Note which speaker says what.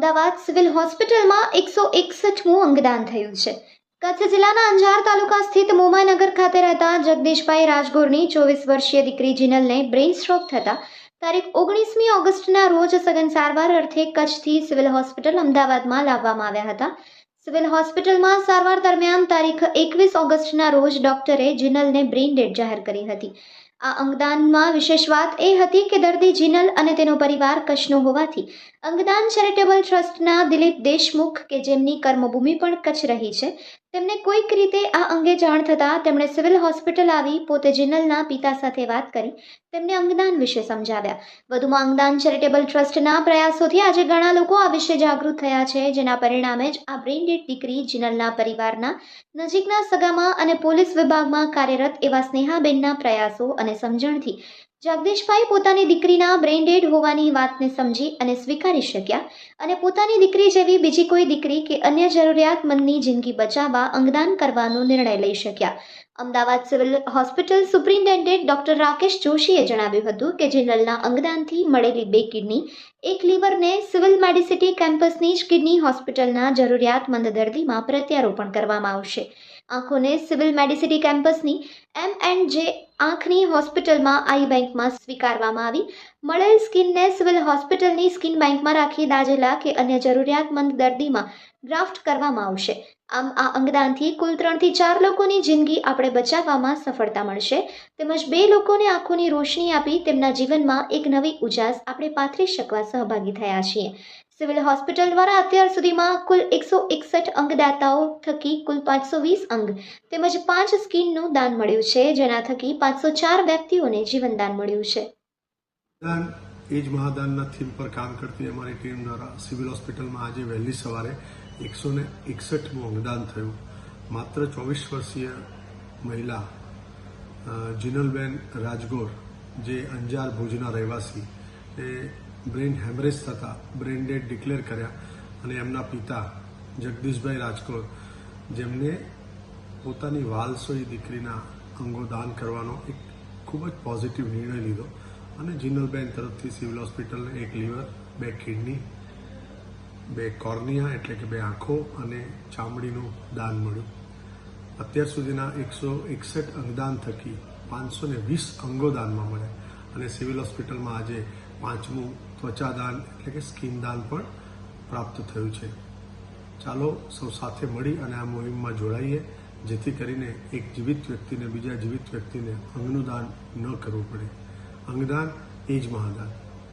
Speaker 1: Ahmedabad civil હોસ્પિટલમાં એકસો એકસઠમું અંગદાન થયું છે. કચ્છ જિલ્લાના અંજાર તાલુકા સ્થિત મોમાનગર ખાતે રહેતા જગદીશભાઈ રાજગોરની ચોવીસ વર્ષીય દીકરી જીનલને બ્રેઇન સ્ટ્રોક થતા તારીખ ઓગણીસમી ઓગસ્ટના રોજ સઘન સારવાર અર્થે કચ્છથી સિવિલ હોસ્પિટલ અમદાવાદમાં લાવવામાં આવ્યા હતા. સિવિલ હોસ્પિટલમાં સારવાર દરમિયાન તારીખ એકવીસ ઓગસ્ટના રોજ ડોક્ટરે જીનલને બ્રેઇન ડેડ જાહેર કરી હતી. આ અંગદાનમાં વિશેષ વાત એ હતી કે દર્દી જીનલ અને તેનો પરિવાર કચ્છનો હોવાથી અંગદાન ચેરિટેબલ ટ્રસ્ટના દિલીપ દેશમુખ કે જેમની કર્મભૂમિ પણ કચ્છ રહી છે તેમને કોઈક રીતે આ અંગે જાણ થતાં તેમણે સિવિલ હોસ્પિટલ આવી પોતે જિનલના પિતા સાથે વાત કરી. તેમને અંગદાન વિશે સમજાવ્યા. વધુમાં અંગદાન ચેરિટેબલ ટ્રસ્ટના પ્રયાસોથી આજે ઘણા લોકો આ વિશે જાગૃત થયા છે, જેના પરિણામે જ આ બ્રેઇન ડેડ દીકરી જિનલના પરિવારના નજીકના સગામાં અને પોલીસ વિભાગમાં કાર્યરત એવા સ્નેહાબેનના પ્રયાસો અને સમજણથી જગદીશભાઈ પોતાની દીકરીના બ્રેઇન ડેડ હોવાની વાતને સમજી અને સ્વીકારી શક્યા અને પોતાની દીકરી જેવી બીજી કોઈ દીકરી કે અન્ય જરૂરિયાતમંદની જિંદગી બચાવવા અંગદાન કરવાનો નિર્ણય લઈ શક્યા. Ahmedabad civil hospital superintendent doctor Rakesh જોશીએ જણાવ્યું હતું કે જનરલના અંગદાનથી મળેલી બે કિડની, એક લીવરને સિવિલ મેડિસિટી કેમ્પસની જ કિડની હોસ્પિટલના જરૂરિયાતમંદ દર્દીમાં પ્રત્યારોપણ કરવામાં આવશે. આંખોને સિવિલ મેડિસિટી કેમ્પસની એમ એન્ડ જે આંખની હોસ્પિટલમાં આઈ બેંકમાં સ્વીકારવામાં આવી. મળેલ સ્કિનને સિવિલ હોસ્પિટલની સ્કિન બેંકમાં રાખી દાજેલા કે અન્ય જરૂરિયાતમંદ દર્દીમાં ગ્રાફ્ટ કરવામાં આવશે. આમ, આ અંગદાનથી કુલ ત્રણથી ચાર લોકોની જિંદગી આપણે બચાવવામાં સફળતા મળશે. તેમજ બે લોકોને આંખોની રોશની આપી તેમના જીવનમાં એક નવી ઉજાસ આપણે પાથરી શકવા સહભાગી થયા છીએ. સિવિલ હોસ્પિટલ દ્વારા અત્યાર સુધીમાં કુલ એકસો એકસઠ અંગદાતાઓ થકી કુલ પાંચસો વીસ અંગ તેમજ પાંચ સ્કીનનું દાન મળ્યું છે, જેના થકી પાંચસો ચાર વ્યક્તિઓને જીવનદાન મળ્યું છે.
Speaker 2: એ જ મહાદાનના થીમ પર કામ કરતી અમારી ટીમ દ્વારા સિવિલ હોસ્પિટલમાં આજે વહેલી સવારે એકસો ને એકસઠમું અંગદાન થયું. માત્ર ચોવીસ વર્ષીય મહિલા જીનલબેન રાજગોર, જે અંજાર ભુજના રહેવાસી, એ બ્રેઇન હેમરેજ થતાં બ્રેઇન ડેડ ડિક્લેર કર્યા અને એમના પિતા જગદીશભાઈ રાજકોર જેમને પોતાની વાલસોઈ દીકરીના અંગો દાન કરવાનો એક ખૂબ જ પોઝિટિવ નિર્ણય લીધો. અને જીનલબેન તરફથી સિવિલ હોસ્પિટલને એક લીવર, બે કિડની, બે કોર્નિયા એટલે કે બે આંખો અને ચામડીનું દાન મળ્યું. અત્યાર સુધીના એકસો એકસઠ અંગદાન થકી પાંચસો ને વીસ અંગો દાનમાં મળ્યા અને સિવિલ હોસ્પિટલમાં આજે પાંચમું ત્વચા દાન એટલે કે સ્કિન દાન પણ પ્રાપ્ત થયું છે. ચાલો સૌ સાથે મળી અને આ મુહિમમાં જોડાઈએ, જેથી કરીને એક જીવિત વ્યક્તિને બીજા જીવિત વ્યક્તિને અંગનું દાન ન કરવું પડે. અંગદાન એ જ મહાદાન